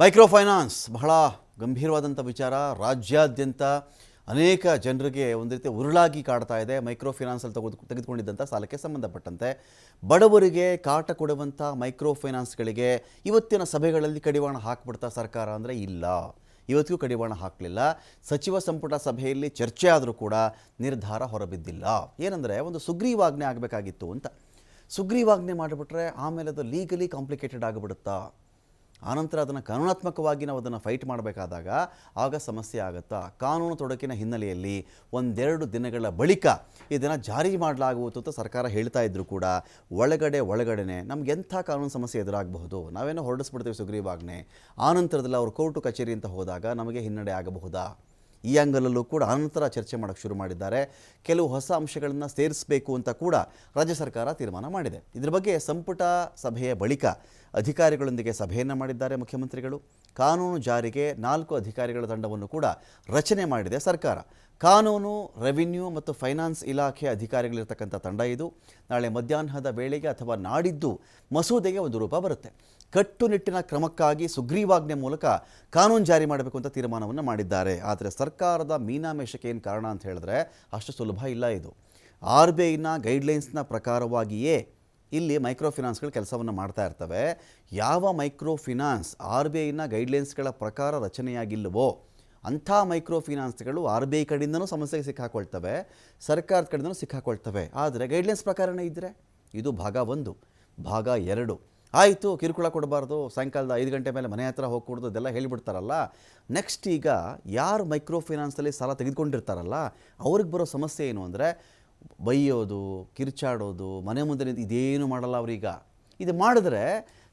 Micro finance ಬಹಳ ಗಂಭೀರವಾದಂಥ ವಿಚಾರ. ರಾಜ್ಯಾದ್ಯಂತ ಅನೇಕ ಜನರಿಗೆ ಒಂದು ರೀತಿ ಉರುಳಾಗಿ ಕಾಡ್ತಾ ಇದೆ. ಮೈಕ್ರೋ ಫೈನಾನ್ಸಲ್ಲಿ ತೆಗೆದು ತೆಗೆದುಕೊಂಡಿದ್ದಂಥ ಸಾಲಕ್ಕೆ ಸಂಬಂಧಪಟ್ಟಂತೆ. ಬಡವರಿಗೆ ಕಾಟ ಕೊಡುವಂಥ ಮೈಕ್ರೋ ಫೈನಾನ್ಸ್ಗಳಿಗೆ ಇವತ್ತಿನ ಸಭೆಗಳಲ್ಲಿ ಕಡಿವಾಣ ಹಾಕ್ಬಿಡ್ತಾ ಸರ್ಕಾರ ಅಂದರೆ ಇಲ್ಲ. ಇವತ್ತಿಗೂ ಕಡಿವಾಣ ಹಾಕಲಿಲ್ಲ. ಸಚಿವ ಸಂಪುಟ ಸಭೆಯಲ್ಲಿ ಚರ್ಚೆ ಆದರೂ ಕೂಡ ನಿರ್ಧಾರ ಹೊರಬಿದ್ದಿಲ್ಲ. ಏನಂದರೆ ಒಂದು ಸುಗ್ರೀವಾಜ್ಞೆ ಆಗಬೇಕಾಗಿತ್ತು ಅಂತ. ಸುಗ್ರೀವಾಜ್ಞೆ ಮಾಡಿಬಿಟ್ರೆ ಆಮೇಲೆ ಅದು ಲೀಗಲಿ ಕಾಂಪ್ಲಿಕೇಟೆಡ್ ಆಗಿಬಿಡುತ್ತಾ? ಆನಂತರ ಅದನ್ನು ಕಾನೂನಾತ್ಮಕವಾಗಿ ನಾವು ಅದನ್ನು ಫೈಟ್ ಮಾಡಬೇಕಾದಾಗ ಆಗ ಸಮಸ್ಯೆ ಆಗುತ್ತಾ? ಕಾನೂನು ತೊಡಕಿನ ಹಿನ್ನೆಲೆಯಲ್ಲಿ ಒಂದೆರಡು ದಿನಗಳ ಬಳಿಕ ಇದನ್ನು ಜಾರಿ ಮಾಡಲಾಗುವುದು ಅಂತ ಸರ್ಕಾರ ಹೇಳ್ತಾ ಇದ್ರು ಕೂಡ. ಒಳಗಡೆ ಒಳಗಡೆನೆ ನಮ್ಗೆ ಎಂಥ ಕಾನೂನು ಸಮಸ್ಯೆ ಎದುರಾಗಬಹುದು? ನಾವೇನೋ ಹೊರಡಿಸ್ಬಿಡ್ತೀವಿ ಸುಗ್ರೀವಾಜ್ಞೆ. ಆನಂತರದಲ್ಲಿ ಅವರು ಕೋರ್ಟು ಕಚೇರಿ ಅಂತ ಹೋದಾಗ ನಮಗೆ ಹಿನ್ನಡೆ ಆಗಬಹುದಾ? ಈ ಆ್ಯಂಗಲಲ್ಲೂ ಕೂಡ ಅನಂತರ ಚರ್ಚೆ ಮಾಡೋಕ್ಕೆ ಶುರು ಮಾಡಿದ್ದಾರೆ. ಕೆಲವು ಹೊಸ ಅಂಶಗಳನ್ನು ಸೇರಿಸಬೇಕು ಅಂತ ಕೂಡ ರಾಜ್ಯ ಸರ್ಕಾರ ತೀರ್ಮಾನ ಮಾಡಿದೆ. ಇದರ ಬಗ್ಗೆ ಸಂಪುಟ ಸಭೆಯ ಬಳಿಕ ಅಧಿಕಾರಿಗಳೊಂದಿಗೆ ಸಭೆಯನ್ನು ಮಾಡಿದ್ದಾರೆ ಮುಖ್ಯಮಂತ್ರಿಗಳು. ಕಾನೂನು ಜಾರಿಗೆ ನಾಲ್ಕು ಅಧಿಕಾರಿಗಳ ತಂಡವನ್ನು ಕೂಡ ರಚನೆ ಮಾಡಿದೆ ಸರ್ಕಾರ. ಕಾನೂನು, ರೆವಿನ್ಯೂ ಮತ್ತು ಫೈನಾನ್ಸ್ ಇಲಾಖೆ ಅಧಿಕಾರಿಗಳಿರ್ತಕ್ಕಂಥ ತಂಡ ಇದು. ನಾಳೆ ಮಧ್ಯಾಹ್ನದ ವೇಳೆಗೆ ಅಥವಾ ನಾಡಿದ್ದು ಮಸೂದೆಗೆ ಒಂದು ರೂಪ ಬರುತ್ತೆ. ಕಟ್ಟುನಿಟ್ಟಿನ ಕ್ರಮಕ್ಕಾಗಿ ಸುಗ್ರೀವಾಜ್ಞೆ ಮೂಲಕ ಕಾನೂನು ಜಾರಿ ಮಾಡಬೇಕು ಅಂತ ತೀರ್ಮಾನವನ್ನು ಮಾಡಿದ್ದಾರೆ. ಆದರೆ ಸರ್ಕಾರದ ಮೀನಾಮೇಷಕ್ಕೆ ಏನು ಕಾರಣ ಅಂತ ಹೇಳಿದ್ರೆ ಅಷ್ಟು ಸುಲಭ ಇಲ್ಲ ಇದು. ಆರ್ ಬಿ ಐನ ಗೈಡ್ಲೈನ್ಸ್ನ ಪ್ರಕಾರವಾಗಿಯೇ ಇಲ್ಲಿ ಮೈಕ್ರೋ ಫಿನಾನ್ಸ್ಗಳು ಕೆಲಸವನ್ನು ಮಾಡ್ತಾ ಇರ್ತವೆ. ಯಾವ ಮೈಕ್ರೋ ಫಿನಾನ್ಸ್ ಆರ್ ಬಿ ಐನ ಗೈಡ್ಲೈನ್ಸ್ಗಳ ಪ್ರಕಾರ ರಚನೆಯಾಗಿಲ್ಲವೋ ಅಂಥ ಮೈಕ್ರೋ ಫಿನಾನ್ಸ್ಗಳು ಆರ್ ಬಿ ಐ ಕಡೆಯಿಂದನೂ ಸಮಸ್ಯೆಗೆ ಸಿಕ್ಕಾಕೊಳ್ತವೆ, ಸರ್ಕಾರದ ಕಡೆಯಿಂದನೂ ಸಿಕ್ಕಾಕೊಳ್ತವೆ. ಆದರೆ ಗೈಡ್ಲೈನ್ಸ್ ಪ್ರಕಾರನೇ ಇದ್ದರೆ ಇದು ಭಾಗ ಒಂದು, ಭಾಗ ಎರಡು. ಆಯಿತು, ಕಿರುಕುಳ ಕೊಡಬಾರ್ದು, ಸಾಯಂಕಾಲದ ಐದು ಗಂಟೆ ಮೇಲೆ ಮನೆ ಹತ್ರ ಹೋಗಿ ಕೊಡೋದು ಅದೆಲ್ಲ ಹೇಳಿಬಿಡ್ತಾರಲ್ಲ. ನೆಕ್ಸ್ಟ್ ಈಗ ಯಾರು ಮೈಕ್ರೋ ಫಿನಾನ್ಸಲ್ಲಿ ಸಾಲ ತೆಗೆದುಕೊಂಡಿರ್ತಾರಲ್ಲ, ಅವ್ರಿಗೆ ಬರೋ ಸಮಸ್ಯೆ ಏನು ಅಂದರೆ ಬೈಯೋದು, ಕಿರ್ಚಾಡೋದು, ಮನೆ ಮುಂದೆ ನಿಂತು ಇದೇನು ಮಾಡಲ್ಲ ಅವ್ರೀಗ. ಇದು ಮಾಡಿದ್ರೆ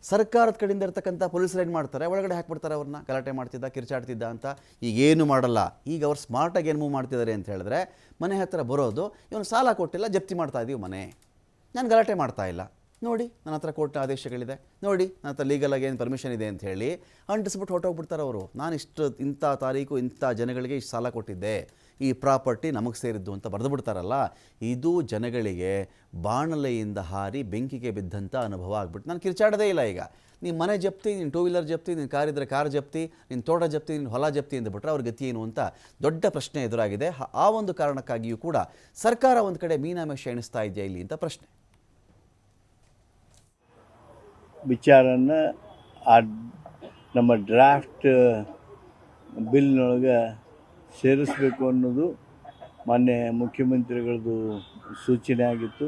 ಸರ್ಕಾರದ ಕಡೆಯಿಂದ ಇರ್ತಕ್ಕಂಥ ಪೊಲೀಸರು ಏನು ಮಾಡ್ತಾರೆ? ಒಳಗಡೆ ಹಾಕ್ಬಿಡ್ತಾರೆ ಅವ್ರನ್ನ. ಗಲಾಟೆ ಮಾಡ್ತಿದ್ದ, ಕಿರ್ಚಾಡ್ತಿದ್ದ ಅಂತ. ಈಗ ಏನು ಮಾಡಲ್ಲ. ಈಗ ಅವ್ರು ಸ್ಮಾರ್ಟಾಗಿ ಏನು ಮೂವ್ ಮಾಡ್ತಿದ್ದಾರೆ ಅಂತ ಹೇಳಿದ್ರೆ ಮನೆ ಹತ್ತಿರ ಬರೋದು, ಇವನು ಸಾಲ ಕೊಟ್ಟಿಲ್ಲ, ಜಪ್ತಿ ಮಾಡ್ತಾ ಇದೀವಿ ಮನೆ. ನಾನು ಗಲಾಟೆ ಮಾಡ್ತಾ ಇಲ್ಲ. ನೋಡಿ, ನನ್ನ ಹತ್ರ ಕೋರ್ಟ್ ಆದೇಶಗಳಿದೆ. ನೋಡಿ, ನನ್ನ ಹತ್ರ ಲೀಗಲಾಗಿ ಏನು ಪರ್ಮಿಷನ್ ಇದೆ ಅಂತ ಹೇಳಿ ಅಂಟಿಸ್ಬಿಟ್ಟು ಹೊರಟೋಗ್ಬಿಡ್ತಾರೆ ಅವರು. ನಾನು ಇಷ್ಟು ಇಂಥ ತಾರೀಕು, ಇಂಥ ಜನಗಳಿಗೆ ಇಷ್ಟು ಸಾಲ ಕೊಟ್ಟಿದ್ದೆ. ಈ ಪ್ರಾಪರ್ಟಿ ನಮಗೆ ಸೇರಿದ್ದು ಅಂತ ಬರೆದು ಬಿಡ್ತಾರಲ್ಲ ಇದು ಜನಗಳಿಗೆ ಬಾಣಲೆಯಿಂದ ಹಾರಿ ಬೆಂಕಿಗೆ ಬಿದ್ದಂಥ ಅನುಭವ ಆಗ್ಬಿಟ್ಟು ನಾನು ಕಿರ್ಚಾಡದೇ ಇಲ್ಲ ಈಗ. ನೀನು ಮನೆ ಜಪ್ತಿ ನಿನ್ನ ಟೂ ವೀಲರ್ ಜಪ್ತಿ, ನೀನು ಕಾರ್ ಇದ್ದರೆ ಕಾರ್ ಜಪ್ತಿ ನಿನ್ನ ತೋಟ ಜಪ್ತಿ ನಿನ್ನ ಹೊಲ ಜಪ್ತಿ ಅಂದ್ಬಿಟ್ರೆ ಅವ್ರ ಗತಿ ಏನು ಅಂತ ದೊಡ್ಡ ಪ್ರಶ್ನೆ ಎದುರಾಗಿದೆ. ಆ ಒಂದು ಕಾರಣಕ್ಕಾಗಿಯೂ ಕೂಡ ಸರ್ಕಾರ ಒಂದು ಕಡೆ ಮೀನಾಮೇಷ ಎಣಿಸ್ತಾ ಇದೆಯಾ ಇಲ್ಲಿ ಅಂತ ಪ್ರಶ್ನೆ. ವಿಚಾರನ ನಮ್ಮ ಡ್ರಾಫ್ಟ್ ಬಿಲ್ನೊಳಗೆ ಸೇರಿಸಬೇಕು ಅನ್ನೋದು ಮಾನ್ಯ ಮುಖ್ಯಮಂತ್ರಿಗಳದ್ದು ಸೂಚನೆ ಆಗಿತ್ತು.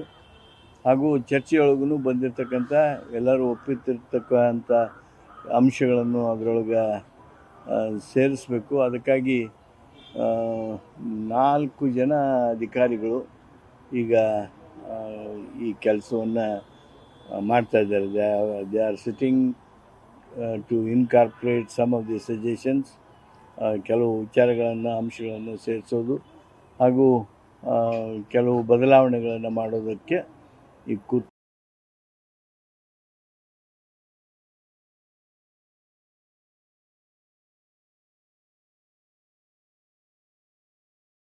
ಹಾಗೂ ಚರ್ಚೆಯೊಳಗೂ ಬಂದಿರತಕ್ಕಂಥ ಎಲ್ಲರೂ ಒಪ್ಪಿತಿರ್ತಕ್ಕಂಥ ಅಂಶಗಳನ್ನು ಅದರೊಳಗೆ ಸೇರಿಸಬೇಕು. ಅದಕ್ಕಾಗಿ ನಾಲ್ಕು ಜನ ಅಧಿಕಾರಿಗಳು ಈಗ ಈ ಕೆಲಸವನ್ನು ಮಾಡ್ತಾಯಿದ್ದಾರೆ they are sitting to incorporate some of the suggestions ಕೆಲವು ವಿಚಾರಗಳನ್ನು ಅಂಶಗಳನ್ನು ಸೇರಿಸೋದು ಹಾಗೂ ಕೆಲವು ಬದಲಾವಣೆಗಳನ್ನು ಮಾಡೋದಕ್ಕೆ ಈ ಕೂತ್